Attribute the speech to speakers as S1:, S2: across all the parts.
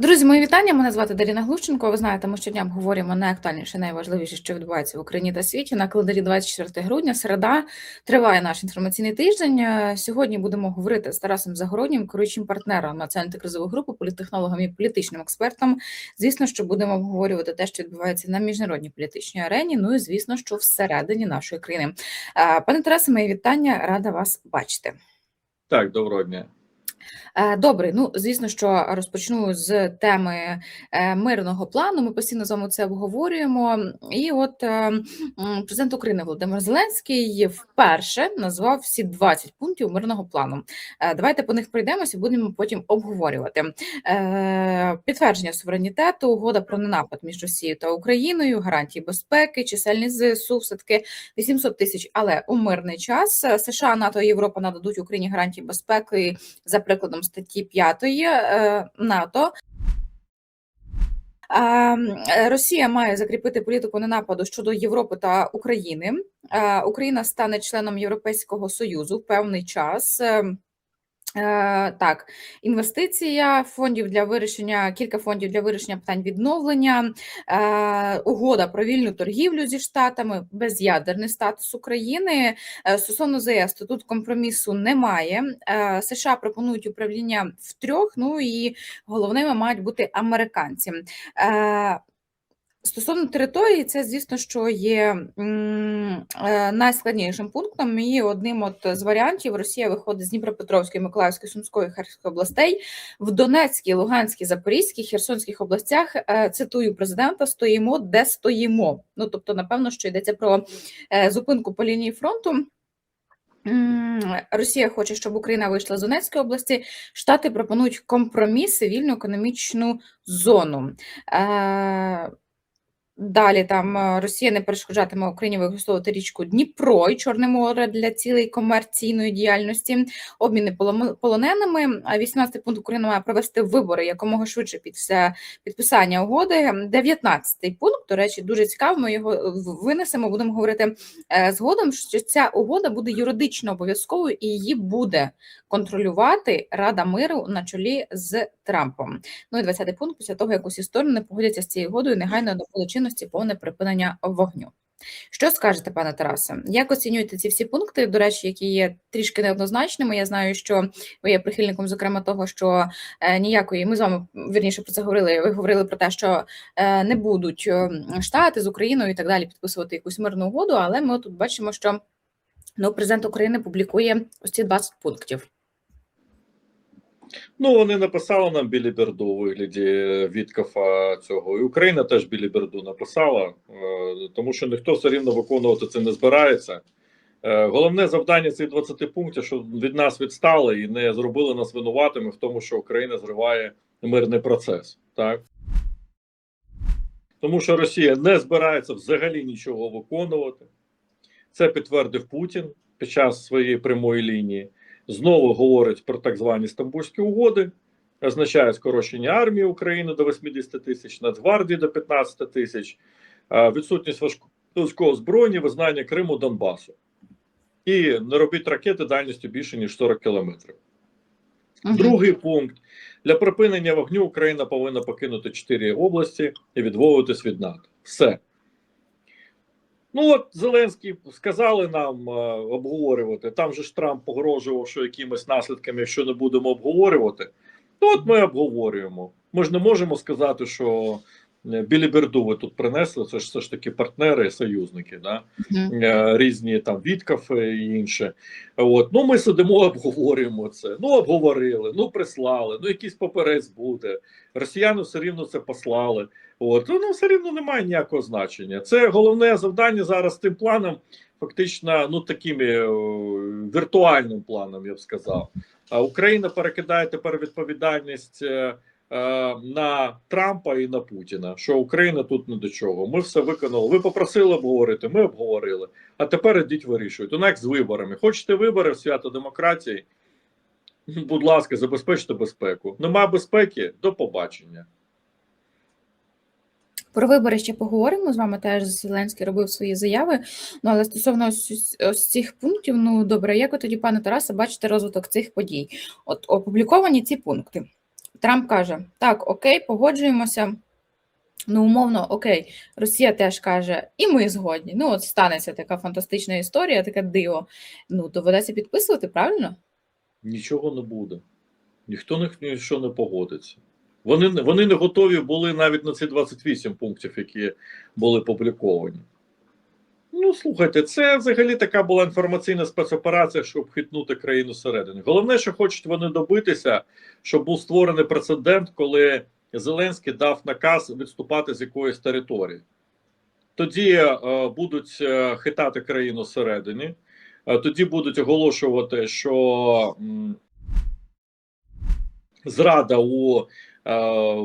S1: Друзі, мої вітання. Мене звати Даріна Глущенко. Ви знаєте, ми щодня обговорюємо найактуальніше, найважливіше, що відбувається в Україні та світі. На календарі 24 грудня, середа, триває наш інформаційний тиждень. Е, Сьогодні будемо говорити з Тарасом Загороднім, керуючим партнером на антикризову групу, політтехнологом і політичним експертом. Звісно, що будемо обговорювати те, що відбувається на міжнародній політичній арені. Ну і звісно, що всередині нашої країни. Е, Пане Тарасе, мої вітання, рада вас бачити.
S2: Так, доброго дня.
S1: Е, Добре, ну звісно, що розпочну з теми е, мирного плану. Ми постійно з вами це обговорюємо. І от е, президент України Володимир Зеленський вперше назвав всі 20 пунктів мирного плану. Давайте по них пройдемося, будемо потім обговорювати. Підтвердження суверенітету, угода про ненапад між Росією та Україною, гарантії безпеки, чисельність ЗСУ, все таки 800 тисяч, але у мирний час США, НАТО і Європа нададуть Україні гарантії безпеки за прикладом статті 5 е, НАТО. А, м, е, Росія має закріпити політику ненападу щодо Європи та України. Україна стане членом Європейського союзу в певний час. Е, Так, інвестиція фондів для вирішення, кілька фондів для вирішення питань відновлення, е, угода про вільну торгівлю зі штатами, без'ядерний статус України. Е, Стосовно ЗС, то тут компромісу немає. США пропонують управління в трьох. Ну і головними мають бути американці. Стосовно території, це звісно, що є е, найскладнішим пунктом. І одним от з варіантів Росія виходить з Дніпропетровської, Миколаївської, Сумської, Харківської областей в Донецькій, Луганській, Запорізькій, Херсонських областях. е, Цитую президента: стоїмо, де стоїмо. Ну тобто, напевно, що йдеться про е, зупинку по лінії фронту. Росія хоче, щоб Україна вийшла з Донецької області. Штати пропонують компроміс вільну економічну зону. Далі там е, Росія не перешкоджатиме Україні використовувати річку Дніпро і Чорне море для цілей комерційної діяльності, обміни полоненими. 18 пункт Україна має провести вибори якомога швидше після підписання угоди. 19 пункт, до речі, дуже цікаво. Ми його е, винесемо. Будемо говорити е, згодом, що ця угода буде юридично обов'язковою і її буде контролювати Рада миру на чолі з Трампом. Ну і 20 пункт після того, як усі сторони погодяться з цією угодою, негайно набуде чинності повне припинення вогню. Що скажете, пане Тарасе? Як оцінюєте ці всі пункти, до речі, які є трішки неоднозначними? Я знаю, що ви є прихильником, зокрема, того, що е, ніякої ми з вами вірніше про це говорили. Ви говорили про те, що е, не будуть е, штати з Україною і так далі підписувати якусь мирну угоду. Але ми тут бачимо, що ну, президент України публікує ось ці 20 пунктів.
S2: Ну, вони написали нам біліберду у вигляді Віткафа цього. І Україна теж біліберду написала, е, тому що ніхто все рівно виконувати це не збирається. Е, Головне завдання цих 20 пунктів, щоб від нас відстали і не зробили нас винуватими в тому, що Україна зриває мирний процес. Так? Тому що Росія не збирається взагалі нічого виконувати. Це підтвердив Путін під час своєї прямої лінії. Знову говорить про так звані Стамбульські угоди, означає скорочення армії України до 80 тисяч, Нацгвардії до 15 тисяч, відсутність важкого озброєння, визнання Криму Донбасу. І не робіть ракети дальністю більше ніж 40 кілометрів.
S1: Мгм.
S2: Другий пункт для припинення вогню Україна повинна покинути чотири області і відмовитись від НАТО. Все. Ну от Зеленський сказали нам е, обговорювати. Там же ж Трамп погрожував, що якимись наслідками, якщо не будемо обговорювати, то от ми обговорюємо. Ми ж не можемо сказати, що е, біліберду ви тут принесли. Це ж все ж таки партнери, союзники, да?
S1: Мгм.
S2: Е, різні там Віткафи і інше. От ну ми сидимо, обговорюємо це. Ну обговорили, ну прислали, ну якийсь паперець буде. Росіяни все рівно це послали. От ну все рівно немає ніякого значення. Це головне завдання зараз тим планом, фактично, ну таким е, віртуальним планом, я б сказав. А Україна перекидає тепер відповідальність. Е, На Трампа і на Путіна, що Україна тут не до чого. Ми все виконали. Ви попросили обговорити, ми обговорили. А тепер ідіть вирішуйте. Ну як з виборами. Хочете вибори в свято демократії? Будь ласка, забезпечте безпеку. Нема безпеки, до побачення.
S1: Про вибори ще поговоримо з вами. Теж Зеленський робив свої заяви. Ну але стосовно ось, ось цих пунктів, ну добре, як ви тоді, пане Тарасе, бачите розвиток цих подій? От опубліковані ці пункти. Трамп каже: так, окей, погоджуємося. Ну, умовно, окей, Росія теж каже, і ми згодні. Ну, от станеться така фантастична історія, таке диво. Ну, доведеться підписувати, правильно?
S2: Нічого не буде. Ніхто ні, ні не погодиться. Вони, не- вони не готові були навіть на ці 28 пунктів, які були публіковані. Ну, слухайте, це взагалі така була інформаційна спецоперація, щоб хитнути країну зсередини. Головне, що хочуть вони добитися, щоб був створений прецедент, коли Зеленський дав наказ відступати з якоїсь території. Тоді е, будуть е, хитати країну зсередини, е, тоді будуть оголошувати, що м, зрада у е,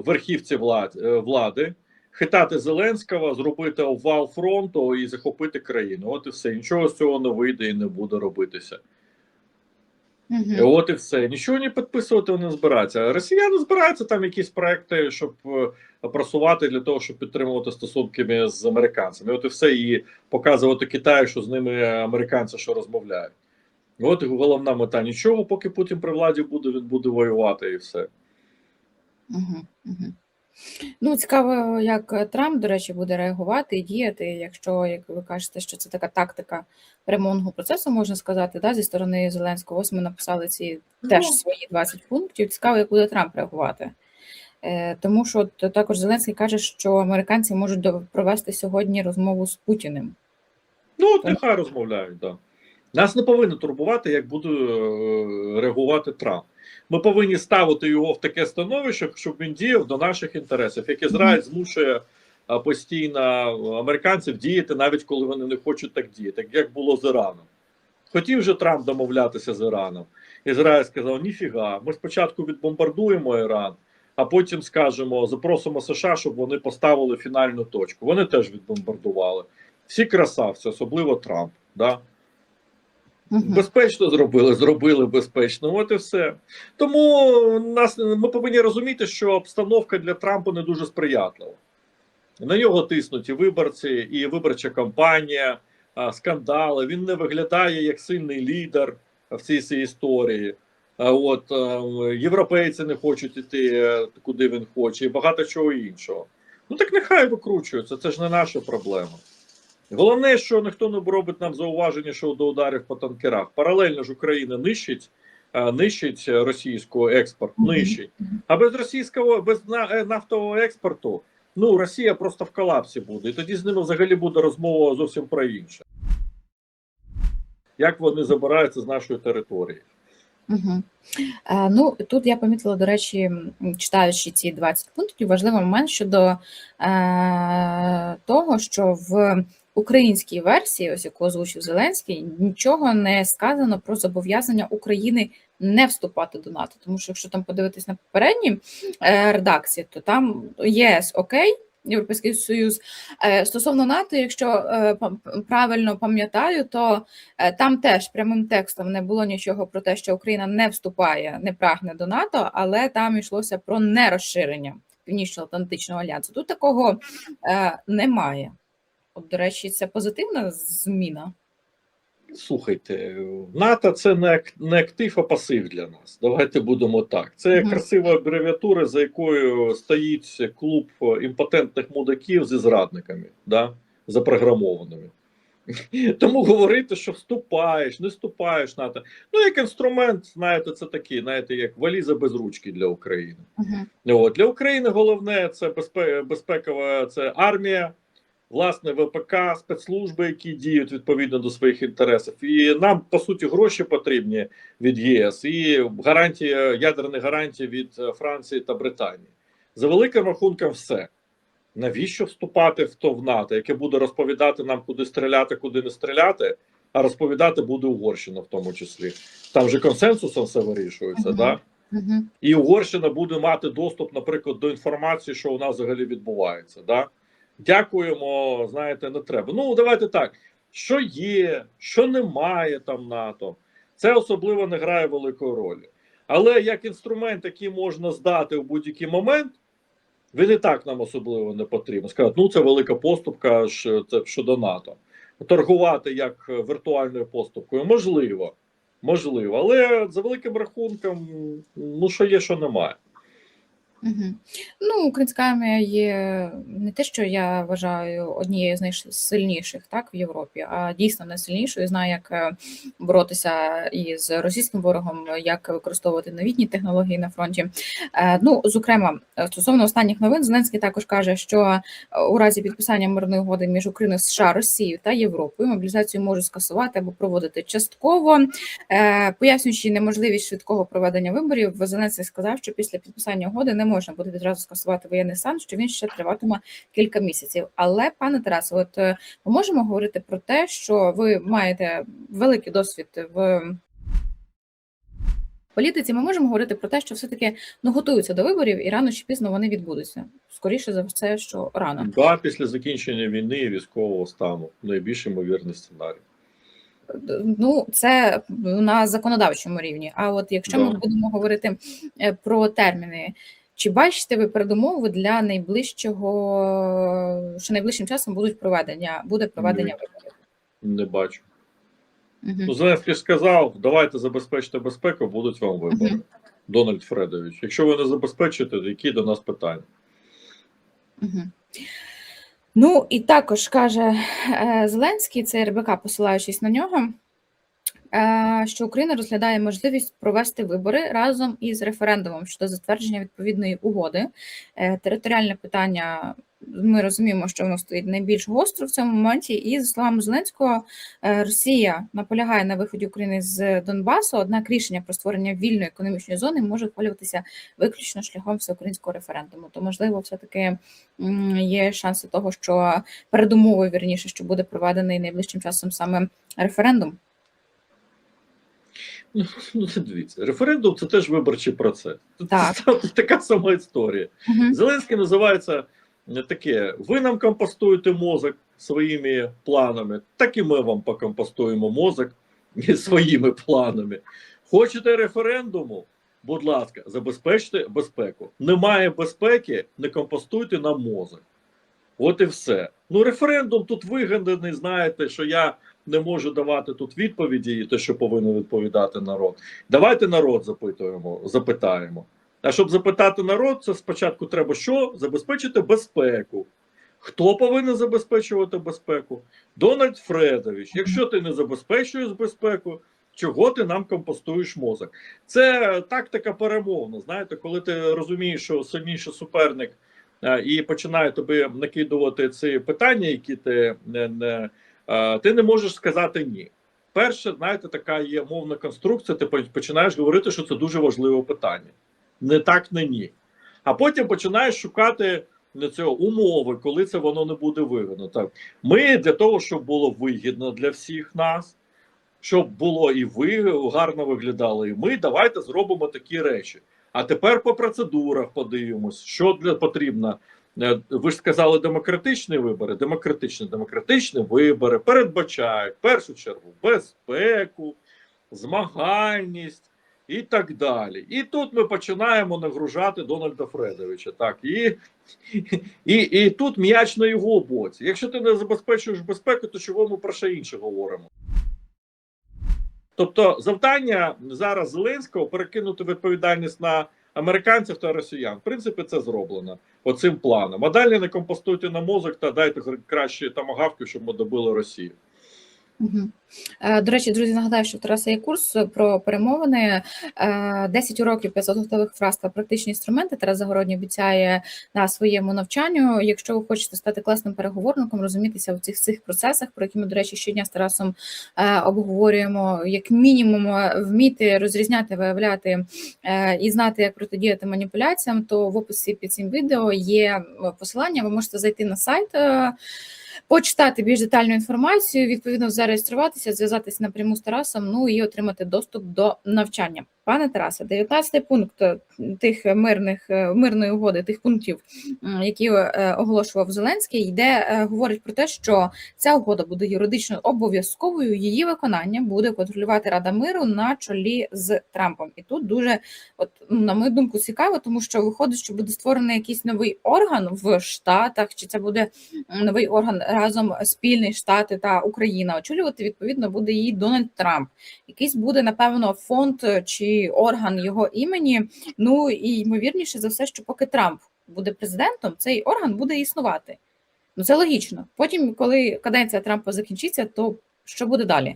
S2: верхівці влад, е, влади, хитати Зеленського, зробити обвал фронту і захопити країну. От і все. Нічого з цього не вийде і не буде робитися.
S1: Угу.
S2: От і все. Нічого не підписувати вони не збираються. Росіяни збираються там якісь проекти, щоб е, просувати для того, щоб підтримувати стосунки з американцями. От і все, і показувати Китаю, що з ними американці що розмовляють. От і головна мета. Нічого, поки Путін при владі буде, він буде воювати і все.
S1: Угу. Угу. Ну, цікаво, як Трамп, до речі, буде реагувати і діяти, якщо, як ви кажете, що це така тактика перемовного процесу, можна сказати, да, зі сторони Зеленського. Ось ми написали ці теж
S2: Ну.
S1: свої 20 пунктів. Цікаво, як буде Трамп реагувати. Е, Тому що от також Зеленський каже, що американці можуть провести сьогодні розмову з Путіним.
S2: Ну, от нехай розмовляють, так. Да. Нас не повинно турбувати, як буде е, реагувати Трамп. Ми повинні ставити його в таке становище, щоб він діяв до наших інтересів. Як Ізраїль змушує постійно американців діяти, навіть коли вони не хочуть так діяти, як було з Іраном. Хотів же Трамп домовлятися з Іраном. Ізраїль сказав: ніфіга, ми спочатку відбомбардуємо Іран, а потім скажемо, запросимо США, щоб вони поставили фінальну точку. Вони теж відбомбардували. Всі красавці, особливо Трамп. Да? Безпечно зробили, зробили безпечно. От і все. Тому нас ми повинні розуміти, що обстановка для Трампа не дуже сприятлива. На нього тиснуть і виборці, і виборча кампанія, скандали. Він не виглядає як сильний лідер в цій всій історії. От європейці не хочуть іти, е, куди він хоче, і багато чого іншого. Ну так нехай викручується, це ж не наша проблема. Головне, що ніхто не робить нам зауваження щодо ударів по танкерах. Паралельно ж Україна нищить, е, нищить російську експорт, нищить. А без російського, без е, нафтового експорту, ну Росія просто в колапсі буде. І тоді з ними взагалі буде розмова зовсім про інше. Як вони забираються з нашої території?
S1: Угу. Е, ну, тут я помітила, до речі, читаючи ці 20 пунктів, важливий момент щодо е, того, що в українській версії, ось яку озвучив Зеленський, нічого не сказано про зобов'язання України не вступати до НАТО. Тому що якщо там подивитись на попередні е, редакції, то там ЄС окей. Європейський Союз Е, стосовно НАТО, якщо е, правильно пам'ятаю, то Там теж прямим текстом не було нічого про те, що Україна не вступає, не прагне до НАТО, але там йшлося про нерозширення Північно-Атлантичного альянсу. Тут такого немає. От, до речі, це позитивна зміна.
S2: Слухайте, НАТО це не, ак- не актив, а пасив для нас. Давайте будемо так. Це
S1: Мгм.
S2: красива абревіатура, за якою стоїть клуб імпотентних мудаків зі зрадниками, да? запрограмованими. Тому говорити, що вступаєш, не вступаєш НАТО. Ну, як інструмент, знаєте, це такий, знаєте, як валіза без ручки для України.
S1: Угу.
S2: От. Для України головне це безпе- безпекова це армія, власне, ВПК, спецслужби, які діють відповідно до своїх інтересів. І нам, по суті, гроші потрібні від ЄС і гарантії, ядерні гарантії від е, Франції та Британії. За великим рахунком, все. Навіщо вступати в то в НАТО, яке буде розповідати нам, куди стріляти, куди не стріляти, а розповідати буде Угорщина в тому числі. Там же консенсусом все вирішується,
S1: Мгм.
S2: да?
S1: Угу.
S2: І Угорщина буде мати доступ, наприклад, до інформації, що у нас взагалі відбувається. Да? Дякуємо, знаєте, не треба. Ну, давайте так. Що є, що немає там НАТО, це особливо не грає великої ролі. Але як інструмент, який можна здати в будь-який момент, він і так нам особливо не потрібен. Сказати, ну це велика поступка щодо НАТО. Торгувати як віртуальною поступкою можливо. Можливо, але за великим рахунком, ну що є, що немає.
S1: Ну, українська армія є не те, що я вважаю однією з найсильніших так, в Європі, а дійсно найсильнішою. Знає, як е, боротися із російським ворогом, як використовувати новітні технології на фронті. Е, Ну, зокрема, стосовно останніх новин, Зеленський також каже, що е, у разі підписання мирної угоди між Україною, США, Росією та Європою мобілізацію можуть скасувати або проводити частково. Пояснюючи неможливість швидкого проведення виборів, Зеленський сказав, що після підписання угоди не можна буде відразу скасувати воєнний стан, що він ще триватиме кілька місяців. Але, пане Тарасе, от е, ми можемо говорити про те, що ви маєте великий досвід в політиці. Ми можемо говорити про те, що все-таки ну готуються до виборів, і рано чи пізно вони відбудуться. Скоріше за все, що рано.
S2: Да, після закінчення війни і військового стану найбільш ймовірний сценарій.
S1: Ну, це на законодавчому рівні. А от якщо ми будемо говорити е, про терміни, чи бачите ви передумови для найближчого, що найближчим часом будуть проведення, буде проведення виборів?
S2: Не бачу.
S1: Мгм.
S2: Ну, Зеленський сказав: давайте забезпечте безпеку, будуть вам вибори.
S1: Мгм.
S2: Дональд Фредович. Якщо ви не забезпечите, то які до нас питання?
S1: Мгм. Ну і також каже е, Зеленський, це РБК, посилаючись на нього, що Україна розглядає можливість провести вибори разом із референдумом щодо затвердження відповідної угоди. Е, Територіальне питання. Ми розуміємо, що воно стоїть найбільш гостро в цьому моменті, і за словами Зеленського, е, Росія наполягає на виході України з Донбасу. Однак рішення про створення вільної економічної зони може ухвалюватися виключно шляхом всеукраїнського референдуму. То можливо, все таки є шанси того, що передумовою вірніше, що буде проведений найближчим часом саме референдум.
S2: Ну, ну це дивіться, референдум це теж виборчий процес. Це,
S1: Так.
S2: це така сама історія.
S1: Мгм.
S2: Зеленський називається е, таке: ви нам компостуєте мозок своїми планами, так і ми вам покомпостуємо мозок своїми планами. Хочете референдуму? Будь ласка, забезпечте безпеку. Немає безпеки, не компостуйте нам мозок. От і все. Ну, референдум тут вигаданий, знаєте, що я не можу давати тут відповіді, і те, що повинен відповідати народ. Давайте народ запитуємо, запитаємо. А щоб запитати народ, це спочатку треба що? Забезпечити безпеку. Хто повинен забезпечувати безпеку? Дональд Фредович. Якщо ти не забезпечуєш безпеку, чого ти нам компостуєш мозок? Це тактика перемовна. Знаєте, коли ти розумієш, що сильніший суперник е, і починає тобі накидувати ці питання, які ти не, не е, ти не можеш сказати ні. Перше, знаєте, така є мовна конструкція. Ти починаєш говорити, що це дуже важливе питання. Не так, не ні. А потім починаєш шукати для цього умови, коли це воно не буде вигідно. Так, ми для того, щоб було вигідно для всіх нас, щоб було і ви гарно виглядали, і ми давайте зробимо такі речі. А тепер по процедурах подивимось, що для потрібно. Е, Ви ж сказали демократичні вибори. Демократичні демократичні вибори передбачають в першу чергу безпеку, змагальність і так далі. І тут ми починаємо нагружати Дональда Фредовича. Так, і, і, і тут м'яч на його боці. Якщо ти не забезпечуєш безпеку, то чого ми про що інше говоримо? Тобто, завдання зараз Зеленського перекинути відповідальність на американців та росіян. В принципі, це зроблено оцим планом. А далі не компостуйте на мозок та дайте краще тамагавки, щоб ми добили Росію.
S1: Е, До речі, друзі, нагадаю, що в Тараса є курс про перемовини. Е, 10 уроків 500 готових фраз та практичні інструменти. Тарас Загородній обіцяє на своєму навчанню. Якщо ви хочете стати класним переговорником, розумітися в цих цих процесах, про які ми, до речі, щодня з Тарасом е, обговорюємо, як мінімум е, вміти розрізняти, виявляти е, і знати, як протидіяти маніпуляціям, то в описі під цим відео є е, посилання. Ви можете зайти на сайт. Почитати більш детальну інформацію, відповідно зареєструватися, зв'язатися напряму з Тарасом, ну і отримати доступ до навчання. Пане Тарасе, 19 пункт е, тих мирних е, мирної угоди, тих пунктів, які е, оголошував Зеленський, йде говорить про те, що ця угода буде юридично обов'язковою. Її виконання буде контролювати Рада миру на чолі з Трампом. І тут дуже, от ну, на мою думку, цікаво, тому що виходить, що буде створений якийсь новий орган в Штатах, чи це буде новий орган разом спільний Штати та Україна. Очолювати відповідно буде її Дональд Трамп. Якийсь буде напевно фонд чи чи орган його імені. Ну і ймовірніше за все, що поки Трамп буде президентом, цей орган буде існувати. Ну це логічно. Потім, коли каденція Трампа закінчиться, то що буде далі?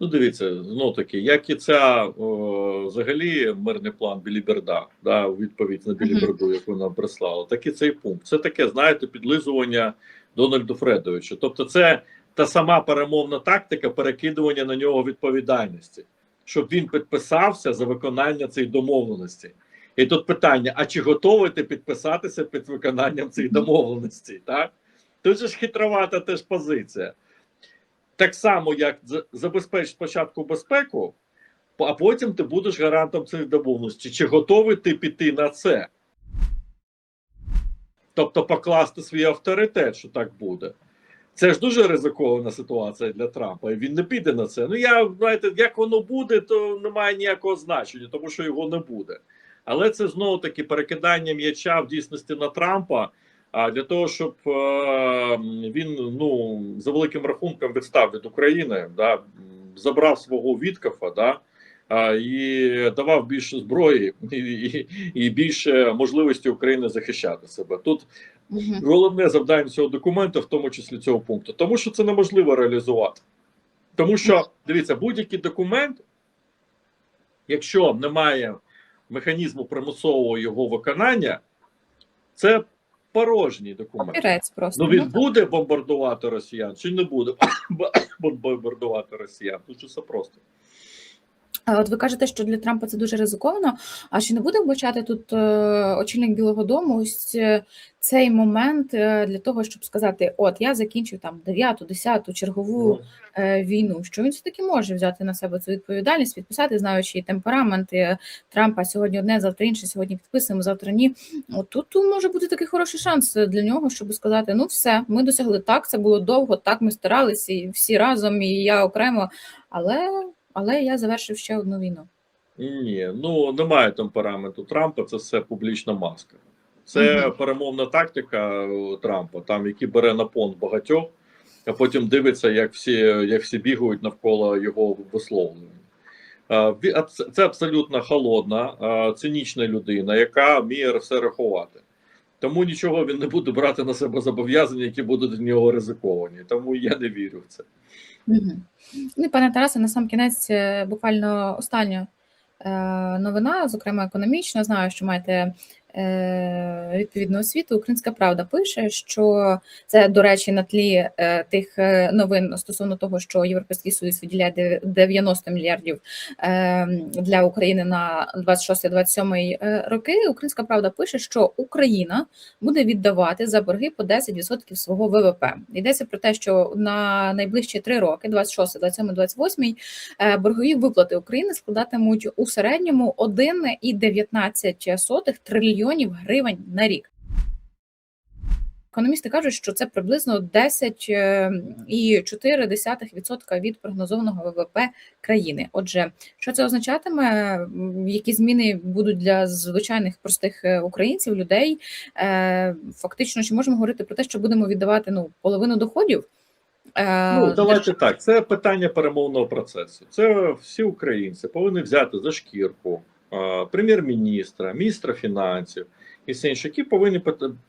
S2: Ну, дивіться, знов таки, як і ця о, взагалі мирний план Біліберда, да, у відповідь на Біліберду, яку нам прислали, так і цей пункт. Це таке, знаєте, підлизування Дональду Фредовичу. Тобто, це та сама перемовна тактика перекидування на нього відповідальності, щоб він підписався за виконання цієї домовленості. І тут питання: а чи готовий ти підписатися під виконанням цієї домовленості? Так? Тут же ж хитровата теж позиція. Так само, як за- спочатку безпеку, а потім ти будеш гарантом цих домовленостей. Чи готовий ти піти на це? Тобто покласти свій авторитет, що так буде. Це ж дуже ризикована ситуація для Трампа, він не піде на це. Ну я знаєте, як воно буде, то немає ніякого значення, тому що його не буде. Але це знову таки перекидання м'яча в дійсності на Трампа. А для того, щоб е, він ну за великим рахунком відстав від України, да, забрав свого Віткафа, да, і давав більше зброї і, і, і більше можливості України захищати себе. Тут головне завдання цього документу, в тому числі цього пункту, тому що це неможливо реалізувати. Тому що дивіться, будь-який документ, якщо немає механізму примусового його виконання, це порожній документ.
S1: Папірець просто.
S2: Ну він
S1: так.
S2: буде бомбардувати росіян чи не буде бомбардувати росіян? Тут все просто.
S1: От ви кажете, що для Трампа це дуже ризиковано. А чи не буде вбачати тут е, очільник Білого Дому ось е, цей момент е, для того, щоб сказати: от я закінчив там 9-ту, 10-ту чергову
S2: Ну,
S1: війну, що він все таки може взяти на себе цю відповідальність, підписати, знаючи темперамент Трампа сьогодні одне, завтра інше, сьогодні підписуємо, завтра ні. От тут може бути такий хороший шанс для нього, щоб сказати: ну все, ми досягли так, це було довго, так ми старалися, і всі разом, і я окремо, але, але я завершив ще одну війну.
S2: Ні, ну немає темпераменту Трампа, це все публічна маска. Це
S1: Мгм.
S2: перемовна тактика е, Трампа, там які бере на понт багатьох, а потім дивиться, як всі, як всі бігають навколо його висловлювань. Е, Це абсолютно холодна, е, цинічна людина, яка вміє все рахувати. Тому нічого він не буде брати на себе зобов'язання, які будуть для нього ризиковані. Тому я не вірю в це.
S1: Угу. Пане Тарасе, на сам кінець е, буквально остання е, новина, зокрема економічна. Знаю, що маєте відповідну освіту. Українська правда пише, що це, до речі, на тлі е, тих е, новин стосовно того, що Європейський Союз виділяє дев- 90 мільярдів е, для України на 26-27 е, роки. Українська правда пише, що Україна буде віддавати за борги по 10% свого ВВП. Йдеться про те, що на найближчі три роки, 26, 27, 28, е, боргові виплати України складатимуть у середньому 1,19 трильйонів гривень на рік. Економісти кажуть, що це приблизно 10,4% від прогнозованого ВВП країни. Отже, що це означатиме? Які зміни будуть для звичайних простих е, українців, людей? Е, Фактично, чи можемо говорити про те, що будемо віддавати ну половину доходів? Е,
S2: Ну, давайте так. Це питання перемовного процесу. Це всі українці повинні взяти за шкірку е, прем'єр-міністра, міністра фінансів і все інше, які повинні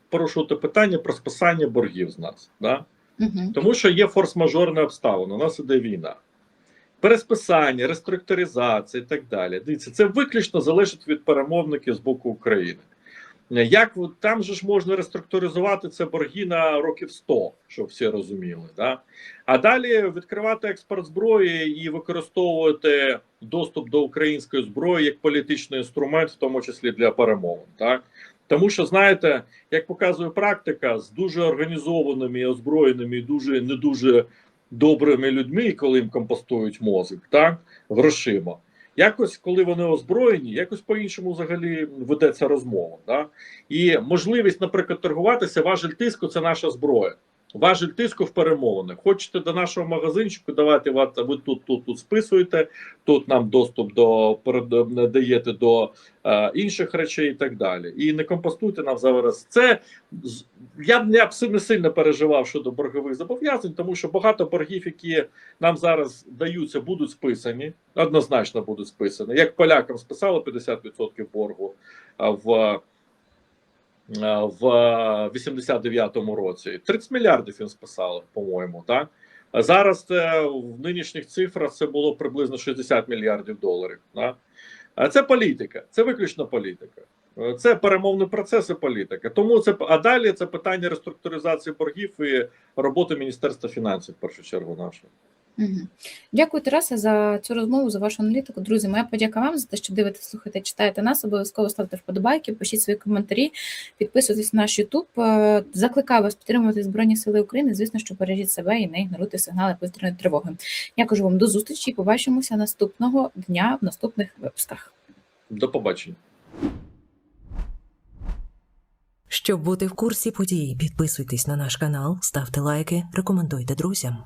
S2: порушувати питання про списання боргів з нас. Да?
S1: Угу.
S2: Тому що є форс-мажорне обставини. У нас іде війна. Пересписання, реструктуризація і так далі. Дивіться, це виключно залежить від перемовників з боку України. Як там же ж можна реструктуризувати це борги на років 100, щоб всі розуміли. Да? А далі відкривати експорт зброї і використовувати доступ до української зброї як політичний інструмент, в тому числі для перемовин. Так? Тому що, знаєте, як показує практика, з дуже організованими, озброєними, і дуже не дуже добрими людьми, коли їм компостують мозок, так грошима. Якось, коли вони озброєні, якось по-іншому взагалі ведеться розмова. Да? І можливість, наприклад, торгуватися, важель тиску це наша зброя. Важель тиску в перемовинах. Хочете до нашого магазинчику, давайте ви тут, тут, тут списуєте, тут нам доступ до даєте до е, інших речей і так далі. І не компостуйте нам зараз. Це я б не б сильно переживав щодо боргових зобов'язань, тому що багато боргів, які нам зараз даються, будуть списані, однозначно будуть списані. Як полякам списали 50% боргу в, в 89-му році. 30 мільярдів їм списали, по-моєму, так? Зараз це в нинішніх цифрах це було приблизно 60 мільярдів доларів. Так? Це політика, це виключно політика. Е, Це перемовний процес і політика. Тому це а далі це питання реструктуризації боргів і роботи Міністерства фінансів в першу чергу нашого.
S1: Дякую, Тарасе, за цю розмову, за вашу аналітику. Друзі, моя подяка вам за те, що дивитесь, слухаєте, читаєте нас. Обов'язково ставте вподобайки, пишіть свої коментарі, підписуйтесь на наш Ютуб. Е, Закликаю вас підтримувати Збройні Сили України. Звісно, що бережіть себе і не ігноруйте сигнали повітряної тривоги. Я кажу вам до зустрічі і побачимося наступного дня в наступних випусках.
S2: До побачення.
S3: Щоб бути в курсі подій, підписуйтесь на наш канал, ставте лайки, рекомендуйте друзям.